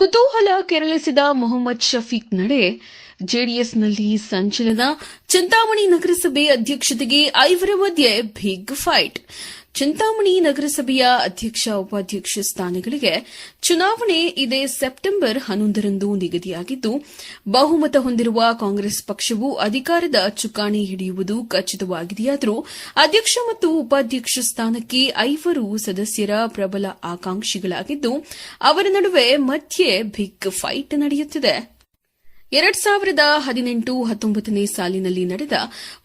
ಕುತೂಹಲ ಕೆರಳಿಸಿದ ಮೊಹಮ್ಮದ್ ಶಫೀಕ್ ನಡೆ ಜೆಡಿಎಸ್ನಲ್ಲಿ ಸಂಚಲನ. ಚಿಂತಾಮಣಿ ನಗರಸಭೆ ಅಧ್ಯಕ್ಷತೆಗೆ ಐವರ ಮಧ್ಯೆ ಬಿಗ್ ಫೈಟ್. ಚಿಂತಾಮಣಿ ನಗರಸಭೆಯ ಅಧ್ಯಕ್ಷ ಉಪಾಧ್ಯಕ್ಷ ಸ್ಥಾನಗಳಿಗೆ ಚುನಾವಣೆ ಇದೇ ಸೆಪ್ಟೆಂಬರ್ ಹನ್ನೊಂದರಂದು ನಿಗದಿಯಾಗಿದ್ದು, ಬಹುಮತ ಹೊಂದಿರುವ ಕಾಂಗ್ರೆಸ್ ಪಕ್ಷವು ಅಧಿಕಾರದ ಚುಕ್ಕಾಣಿ ಹಿಡಿಯುವುದು ಖಚಿತವಾಗಿದೆಯಾದರೂ, ಅಧ್ಯಕ್ಷ ಮತ್ತು ಉಪಾಧ್ಯಕ್ಷ ಸ್ಥಾನಕ್ಕೆ ಐವರು ಸದಸ್ಯರ ಪ್ರಬಲ ಆಕಾಂಕ್ಷಿಗಳಾಗಿದ್ದು, ಅವರ ನಡುವೆ ಮಧ್ಯೆ ಬಿಗ್ ಫೈಟ್ ನಡೆಯುತ್ತಿದೆ. ಎರಡ್ ಸಾವಿರದ ಹದಿನೆಂಟು ಹತ್ತೊಂಬತ್ತನೇ ಸಾಲಿನಲ್ಲಿ ನಡೆದ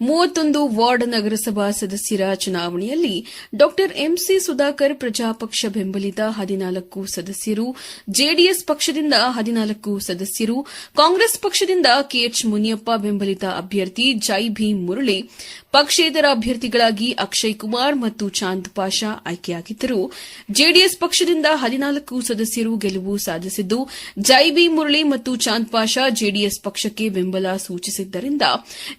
ಮೂವತ್ತೊಂದು ವಾರ್ಡ್ ನಗರಸಭಾ ಸದಸ್ಯರ ಚುನಾವಣೆಯಲ್ಲಿ ಡಾ ಎಂಸಿ ಸುಧಾಕರ್ ಪ್ರಜಾಪಕ್ಷ ಬೆಂಬಲಿತ ಹದಿನಾಲ್ಕು ಸದಸ್ಯರು, ಜೆಡಿಎಸ್ ಪಕ್ಷದಿಂದ ಹದಿನಾಲ್ಕು ಸದಸ್ಯರು, ಕಾಂಗ್ರೆಸ್ ಪಕ್ಷದಿಂದ ಕೆಎಚ್ ಮುನಿಯಪ್ಪ ಬೆಂಬಲಿತ ಅಭ್ಯರ್ಥಿ ಜೈ ಭೀಮ್ ಮುರಳಿ ಪಕ್ಷೇತರ ಅಭ್ಯರ್ಥಿಗಳಾಗಿ ಅಕ್ಷಯ್ ಕುಮಾರ್ ಮತ್ತು ಚಾಂದ್ ಪಾಷಾ ಆಯ್ಕೆಯಾಗಿದ್ದರು. ಜೆಡಿಎಸ್ ಪಕ್ಷದಿಂದ ಹದಿನಾಲ್ಕು ಸದಸ್ಯರು ಗೆಲುವು ಸಾಧಿಸಿದ್ದು ಜೈಬಿ ಮುರಳಿ ಮತ್ತು ಚಾಂದ್ ಪಾಷಾ ಜೆಡಿಎಸ್ ಪಕ್ಷಕ್ಕೆ ಬೆಂಬಲ ಸೂಚಿಸಿದ್ದರಿಂದ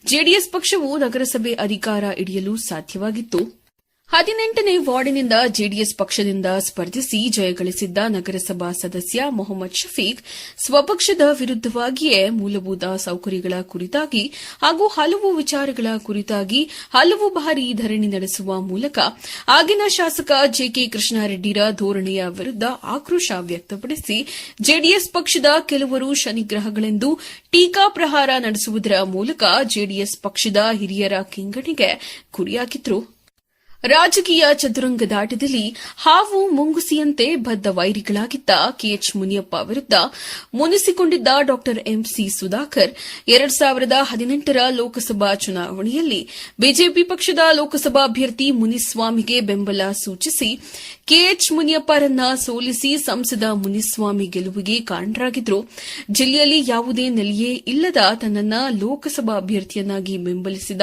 ಜೆಡಿಎಸ್ ಪಕ್ಷವು ನಗರಸಭೆ ಅಧಿಕಾರ ಹಿಡಿಯಲು ಸಾಧ್ಯವಾಗಿತ್ತು. ಹದಿನೆಂಟನೇ ವಾರ್ಡಿನಿಂದ ಜೆಡಿಎಸ್ ಪಕ್ಷದಿಂದ ಸ್ಪರ್ಧಿಸಿ ಜಯಗಳಿಸಿದ್ದ ನಗರಸಭಾ ಸದಸ್ಯ ಮೊಹಮ್ಮದ್ ಶಫೀಕ್, ಸ್ವಪಕ್ಷದ ವಿರುದ್ದವಾಗಿಯೇ ಮೂಲಭೂತ ಸೌಕರ್ಯಗಳ ಕುರಿತಾಗಿ ಹಾಗೂ ಹಲವು ವಿಚಾರಗಳ ಕುರಿತಾಗಿ ಹಲವು ಬಾರಿ ಧರಣಿ ನಡೆಸುವ ಮೂಲಕ ಆಗಿನ ಶಾಸಕ ಜೆಕೆ ಕೃಷ್ಣಾರೆಡ್ಡಿರ ಧೋರಣೆಯ ವಿರುದ್ದ ಆಕ್ರೋಶ ವ್ಯಕ್ತಪಡಿಸಿ ಜೆಡಿಎಸ್ ಪಕ್ಷದ ಕೆಲವರು ಶನಿಗ್ರಹಗಳೆಂದು ಟೀಕಾ ಪ್ರಹಾರ ನಡೆಸುವುದರ ಮೂಲಕ ಜೆಡಿಎಸ್ ಪಕ್ಷದ ಹಿರಿಯರ ಕಿಂಗಣಿಗೆ ಗುರಿಯಾಗಿದ್ರು ರಾಜಕೀಯ ಚದುರಂಗದಾಟದಲ್ಲಿ ಹಾವು ಮುಂಗುಸಿಯಂತೆ ಬದ್ದ ವೈರಿಗಳಾಗಿದ್ದ ಕೆಎಚ್ ಮುನಿಯಪ್ಪ ವಿರುದ್ದ ಮುನಿಸಿಕೊಂಡಿದ್ದ ಡಾ ಎಂಸಿ ಸುಧಾಕರ್. ಎರಡ್ ಸಾವಿರದ ಹದಿನೆಂಟರ ಲೋಕಸಭಾ ಚುನಾವಣೆಯಲ್ಲಿ ಬಿಜೆಪಿ ಪಕ್ಷದ ಲೋಕಸಭಾ ಅಭ್ಯರ್ಥಿ ಮುನಿಸ್ವಾಮಿಗೆ ಬೆಂಬಲ ಸೂಚಿಸಿ ಕೆಎಚ್ ಮುನಿಯಪ್ಪರನ್ನ ಸೋಲಿಸಿ ಸಂಸದ ಮುನಿಸ್ವಾಮಿ ಗೆಲುವಿಗೆ ಕಾರಣರಾಗಿದ್ರು. ಜಿಲ್ಲೆಯಲ್ಲಿ ಯಾವುದೇ ನೆಲೆಯೇ ಇಲ್ಲದ ತನ್ನನ್ನ ಲೋಕಸಭಾ ಅಭ್ಯರ್ಥಿಯನ್ನಾಗಿ ಬೆಂಬಲಿಸಿದ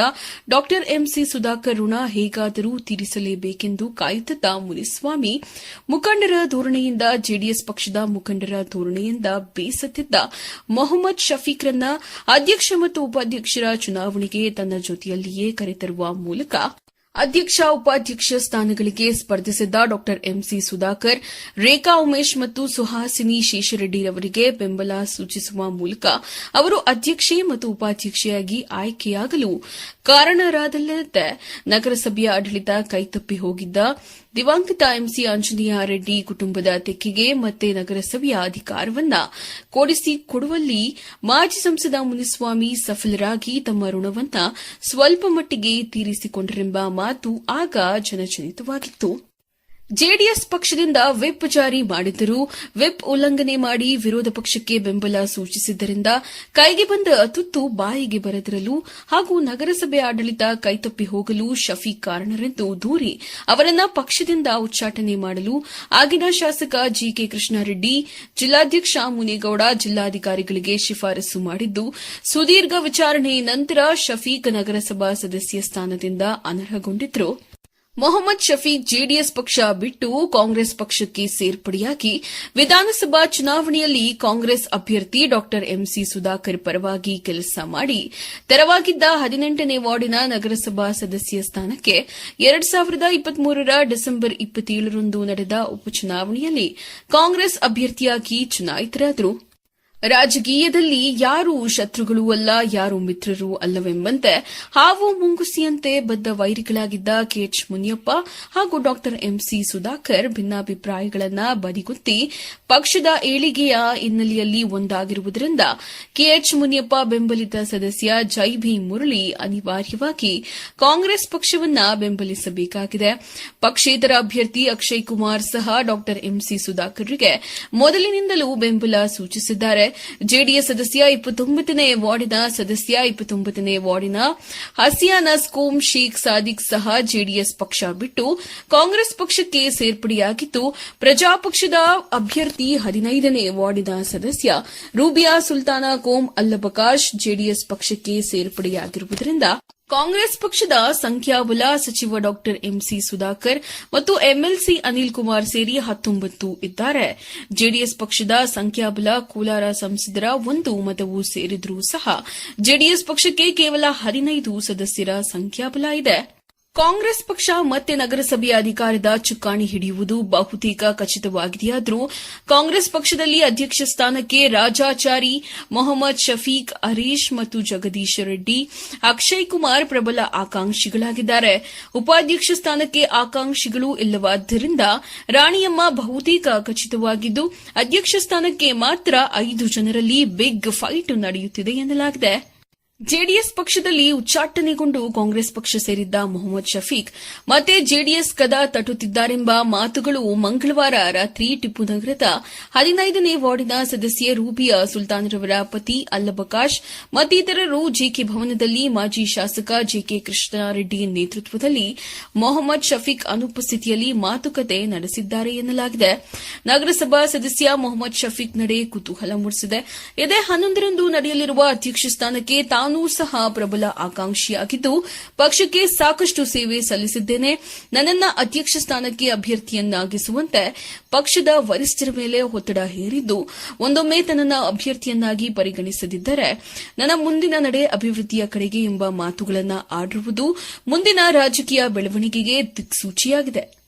ಡಾ ಎಂಸಿ ಸುಧಾಕರ್ ಋಣ ಹೇಗಾದರೂ ತೀರಿಸಲೇಬೇಕೆಂದು ಕಾಯುತ್ತಿದ್ದ ಮುನಿಸ್ವಾಮಿ ಮುಖಂಡರ ಧೋರಣೆಯಿಂದ ಜೆಡಿಎಸ್ ಪಕ್ಷದ ಮುಖಂಡರ ಧೋರಣೆಯಿಂದ ಬೇಸತ್ತಿದ್ದ ಮೊಹಮ್ಮದ್ ಶಫೀಕ್ರನ್ನ ಅಧ್ಯಕ್ಷ ಮತ್ತು ಉಪಾಧ್ಯಕ್ಷರ ಚುನಾವಣೆಗೆ ತನ್ನ ಜೊತೆಯಲ್ಲಿಯೇ ಕರೆತರುವ ಮೂಲಕ ಅಧ್ಯಕ್ಷ, ಉಪಾಧ್ಯಕ್ಷ ಸ್ಥಾನಗಳಿಗೆ ಸ್ಪರ್ಧಿಸಿದ್ದ ಡಾ ಎಂಸಿ ಸುಧಾಕರ್, ರೇಖಾ ಉಮೇಶ್ ಮತ್ತು ಸುಹಾಸಿನಿ ಶೇಷರೆಡ್ಡಿರವರಿಗೆ ಬೆಂಬಲ ಸೂಚಿಸುವ ಮೂಲಕ ಅವರು ಅಧ್ಯಕ್ಷೆ ಮತ್ತು ಉಪಾಧ್ಯಕ್ಷೆಯಾಗಿ ಆಯ್ಕೆಯಾಗಲು ಕಾರಣರಾದಲ್ಲದೆ ನಗರಸಭೆಯ ಆಡಳಿತ ಕೈತಪ್ಪಿ ಹೋಗಿದ್ದ ದಿವಂಗತ ಎಂಸಿ ಆಂಜನೇಯ ರೆಡ್ಡಿ ಕುಟುಂಬದ ತೆಕ್ಕಿಗೆ ಮತ್ತೆ ನಗರಸಭೆಯ ಅಧಿಕಾರವನ್ನ ಕೊಡಿಸಿಕೊಡುವಲ್ಲಿ ಮಾಜಿ ಸಂಸದ ಮುನಿಸ್ವಾಮಿ ಸಫಲರಾಗಿ ತಮ್ಮ ಋಣವನ್ನ ಸ್ವಲ್ಪ ಮಟ್ಟಿಗೆ ತೀರಿಸಿಕೊಂಡರೆಂಬ ಮಾತು ಆಗ ಜನಜನಿತವಾಗಿತ್ತು. ಜೆಡಿಎಸ್ ಪಕ್ಷದಿಂದ ವಿಪ್ ಜಾರಿ ಮಾಡಿದ್ದರೂ ವಿಪ್ ಉಲ್ಲಂಘನೆ ಮಾಡಿ ವಿರೋಧ ಪಕ್ಷಕ್ಕೆ ಬೆಂಬಲ ಸೂಚಿಸಿದ್ದರಿಂದ ಕೈಗೆ ಬಂದ ತುತ್ತು ಬಾಯಿಗೆ ಬರದಿರಲು ಹಾಗೂ ನಗರಸಭೆ ಆಡಳಿತ ಕೈತಪ್ಪಿ ಹೋಗಲು ಶಫೀಕ್ ಕಾರಣರೆಂದು ದೂರಿ ಅವರನ್ನ ಪಕ್ಷದಿಂದ ಉಚ್ಚಾಟನೆ ಮಾಡಲು ಆಗಿನ ಶಾಸಕ ಜಿಕೆ ಕೃಷ್ಣಾರೆಡ್ಡಿ, ಜಿಲ್ಲಾಧ್ಯಕ್ಷ ಮುನೇಗೌಡ ಜಿಲ್ಲಾಧಿಕಾರಿಗಳಿಗೆ ಶಿಫಾರಸು ಮಾಡಿದ್ದು, ಸುದೀರ್ಘ ವಿಚಾರಣೆ ನಂತರ ಶಫೀಕ್ ನಗರಸಭಾ ಸದಸ್ಯ ಸ್ಥಾನದಿಂದ ಅನರ್ಹಗೊಂಡಿದ್ರು. ಮೊಹಮ್ಮದ್ ಶಫೀಕ್ ಜೆಡಿಎಸ್ ಪಕ್ಷ ಬಿಟ್ಟು ಕಾಂಗ್ರೆಸ್ ಪಕ್ಷಕ್ಕೆ ಸೇರ್ಪಡೆಯಾಗಿ ವಿಧಾನಸಭಾ ಚುನಾವಣೆಯಲ್ಲಿ ಕಾಂಗ್ರೆಸ್ ಅಭ್ಯರ್ಥಿ ಡಾ ಎಂಸಿ ಸುಧಾಕರ್ ಪರವಾಗಿ ಕೆಲಸ ಮಾಡಿ ತೆರವಾಗಿದ್ದ ಹದಿನೆಂಟನೇ ವಾರ್ಡಿನ ನಗರಸಭಾ ಸದಸ್ಯ ಸ್ಥಾನಕ್ಕೆ ಎರಡ್ ಸಾವಿರದ ಇಪ್ಪತ್ಮೂರರ ಡಿಸೆಂಬರ್ ಇಪ್ಪತ್ತೇಳರಂದು ನಡೆದ ಉಪಚುನಾವಣೆಯಲ್ಲಿ ಕಾಂಗ್ರೆಸ್ ಅಭ್ಯರ್ಥಿಯಾಗಿ ಚುನಾಯಿತರಾದರು. ರಾಜಕೀಯದಲ್ಲಿ ಯಾರು ಶತ್ರುಗಳೂ ಅಲ್ಲ, ಯಾರು ಮಿತ್ರರು ಅಲ್ಲವೆಂಬಂತೆ ಹಾವು ಮುಂಗುಸಿಯಂತೆ ಬದ್ದ ವೈರಿಗಳಾಗಿದ್ದ ಕೆಎಚ್ ಮುನಿಯಪ್ಪ ಹಾಗೂ ಡಾಕ್ಟರ್ ಎಂಸಿ ಸುಧಾಕರ್ ಭಿನ್ನಾಭಿಪ್ರಾಯಗಳನ್ನು ಬದಿಗುತ್ತಿ ಪಕ್ಷದ ಏಳಿಗೆಯ ಹಿನ್ನೆಲೆಯಲ್ಲಿ ಒಂದಾಗಿರುವುದರಿಂದ ಕೆಎಚ್ ಮುನಿಯಪ್ಪ ಬೆಂಬಲಿತ ಸದಸ್ಯ ಜೈ ಭಿ ಮುರಳಿ ಅನಿವಾರ್ಯವಾಗಿ ಕಾಂಗ್ರೆಸ್ ಪಕ್ಷವನ್ನ ಬೆಂಬಲಿಸಬೇಕಾಗಿದೆ. ಪಕ್ಷೇತರ ಅಭ್ಯರ್ಥಿ ಅಕ್ಷಯ್ ಕುಮಾರ್ ಸಹ ಡಾ ಎಂಸಿ ಸುಧಾಕರ್ಗೆ ಮೊದಲಿನಿಂದಲೂ ಬೆಂಬಲ ಸೂಚಿಸಿದ್ದಾರೆ. ಜೆಡಿಎಸ್ ಸದಸ್ಯ ಇಪ್ಪತ್ತೊಂಬತ್ತನೇ ವಾರ್ಡಿನ ಸದಸ್ಯ ಇಪ್ಪತ್ತೊಂಬತ್ತನೇ ವಾರ್ಡಿನ ಹಸಿಯಾನ ಸ್ಕೋಮ್ ಶೇಖ್ ಸಾದಿಕ್ ಸಹ ಜೆಡಿಎಸ್ ಪಕ್ಷ ಬಿಟ್ಟು ಕಾಂಗ್ರೆಸ್ ಪಕ್ಷಕ್ಕೆ ಸೇರ್ಪಡೆಯಾಗಿದ್ದು, ಪ್ರಜಾಪಕ್ಷದ ಅಭ್ಯರ್ಥಿ ಹದಿನೈದನೇ ವಾರ್ಡಿನ ಸದಸ್ಯ ರೂಬಿಯಾ ಸುಲ್ತಾನ ಕೋಮ್ ಅಲ್ಲಬಕಾಶ್ ಜೆಡಿಎಸ್ ಪಕ್ಷಕ್ಕೆ ಸೇರ್ಪಡೆಯಾಗಿರುವುದರಿಂದ ಕಾಂಗ್ರೆಸ್ ಪಕ್ಷದ ಸಂಖ್ಯಾಬಲ ಸಚಿವ ಡಾಕ್ಟರ್ ಎಂಸಿ ಸುಧಾಕರ್ ಮತ್ತು ಎಂಎಲ್ಸಿ ಅನಿಲ್ ಕುಮಾರ್ ಸೇರಿ ಹತ್ತೊಂಬತ್ತು ಇದ್ದಾರೆ. ಜೆಡಿಎಸ್ ಪಕ್ಷದ ಸಂಖ್ಯಾಬಲ ಕೋಲಾರ ಸಂಸದರ ಒಂದು ಮತವು ಸೇರಿದರೂ ಸಹ ಜೆಡಿಎಸ್ ಪಕ್ಷಕ್ಕೆ ಕೇವಲ ಹದಿನೈದು ಸದಸ್ಯರ ಸಂಖ್ಯಾಬಲ ಇದೆ. ಕಾಂಗ್ರೆಸ್ ಪಕ್ಷ ಮತ್ತೆ ನಗರಸಭೆಯ ಅಧಿಕಾರದ ಚುಕ್ಕಾಣಿ ಹಿಡಿಯುವುದು ಬಹುತೇಕ ಖಚಿತವಾಗಿದೆಯಾದರೂ ಕಾಂಗ್ರೆಸ್ ಪಕ್ಷದಲ್ಲಿ ಅಧ್ಯಕ್ಷ ಸ್ಥಾನಕ್ಕೆ ರಾಜಾಚಾರಿ ಮೊಹಮ್ಮದ್ ಶಫೀಕ್, ಹರೀಶ್ ಮತ್ತು ಜಗದೀಶ್ ರೆಡ್ಡಿ, ಅಕ್ಷಯ್ ಕುಮಾರ್ ಪ್ರಬಲ ಆಕಾಂಕ್ಷಿಗಳಾಗಿದ್ದಾರೆ. ಉಪಾಧ್ಯಕ್ಷ ಸ್ಥಾನಕ್ಕೆ ಆಕಾಂಕ್ಷಿಗಳು ಇಲ್ಲವಾದ್ದರಿಂದ ರಾಣಿಯಮ್ಮ ಬಹುತೇಕ ಖಚಿತವಾಗಿದ್ದು, ಅಧ್ಯಕ್ಷ ಸ್ಥಾನಕ್ಕೆ ಮಾತ್ರ ಐದು ಜನರಲ್ಲಿ ಬಿಗ್ ಫೈಟ್ ನಡೆಯುತ್ತಿದೆ ಎನ್ನಲಾಗಿದೆ. ಜೆಡಿಎಸ್ ಪಕ್ಷದಲ್ಲಿ ಉಚ್ಚಾಟನೆಗೊಂಡು ಕಾಂಗ್ರೆಸ್ ಪಕ್ಷ ಸೇರಿದ್ದ ಮೊಹಮ್ಮದ್ ಶಫೀಕ್, ಮತ್ತೆ ಜೆಡಿಎಸ್ ಕದ ತಟ್ಟುತ್ತಿದ್ದಾರೆಂಬ ಮಾತುಗಳು ಮಂಗಳವಾರ ರಾತ್ರಿ ಟಿಪ್ಪು ನಗರದ ಹದಿನೈದನೇ ವಾರ್ಡಿನ ಸದಸ್ಯೆ ಸುಲ್ತಾನ್ ಸುಲ್ತಾನ್ರವರ ಪತಿ ಅಲ್ಲಬಕಾಶ್, ಮತ್ತಿತರರು ಜೆಕೆ ಭವನದಲ್ಲಿ ಮಾಜಿ ಶಾಸಕ ಜೆಕೆ ಕೃಷ್ಣಾರೆಡ್ಡಿ ನೇತೃತ್ವದಲ್ಲಿ ಮೊಹಮ್ಮದ್ ಶಫೀಕ್ ಅನುಪಸ್ಥಿತಿಯಲ್ಲಿ ಮಾತುಕತೆ ನಡೆಸಿದ್ದಾರೆ ಎನ್ನಲಾಗಿದೆ. ನಗರಸಭಾ ಸದಸ್ಯ ಮೊಹಮ್ಮದ್ ಶಫೀಕ್ ನಡೆ ಕುತೂಹಲ ಮೂಡಿಸಿದೆ. ಇದೇ ಹನ್ನೊಂದರಂದು ನಡೆಯಲಿರುವ ಅಧ್ಯಕ್ಷ ಸ್ಥಾನಕ್ಕೆ ತಾನೂ ಸಹ ಪ್ರಬಲ ಆಕಾಂಕ್ಷಿಯಾಗಿದ್ದು, ಪಕ್ಷಕ್ಕೆ ಸಾಕಷ್ಟು ಸೇವೆ ಸಲ್ಲಿಸಿದ್ದೇನೆ. ನನ್ನನ್ನ ಅಧ್ಯಕ್ಷ ಸ್ಥಾನಕ್ಕೆ ಅಭ್ಯರ್ಥಿಯನ್ನಾಗಿಸುವಂತೆ ಪಕ್ಷದ ವರಿಷ್ಠರ ಮೇಲೆ ಒತ್ತಡ ಹೇರಿದ್ದು, ಒಂದೊಮ್ಮೆ ತನ್ನನ್ನು ಅಭ್ಯರ್ಥಿಯನ್ನಾಗಿ ಪರಿಗಣಿಸದಿದ್ದರೆ ನನ್ನ ಮುಂದಿನ ನಡೆ ಅಭಿವೃದ್ಧಿಯ ಕಡೆಗೆ ಎಂಬ ಮಾತುಗಳನ್ನು ಆಡಿರುವುದು ಮುಂದಿನ ರಾಜಕೀಯ ಬೆಳವಣಿಗೆಗೆ ದಿಕ್ಸೂಚಿಯಾಗಿದೆ.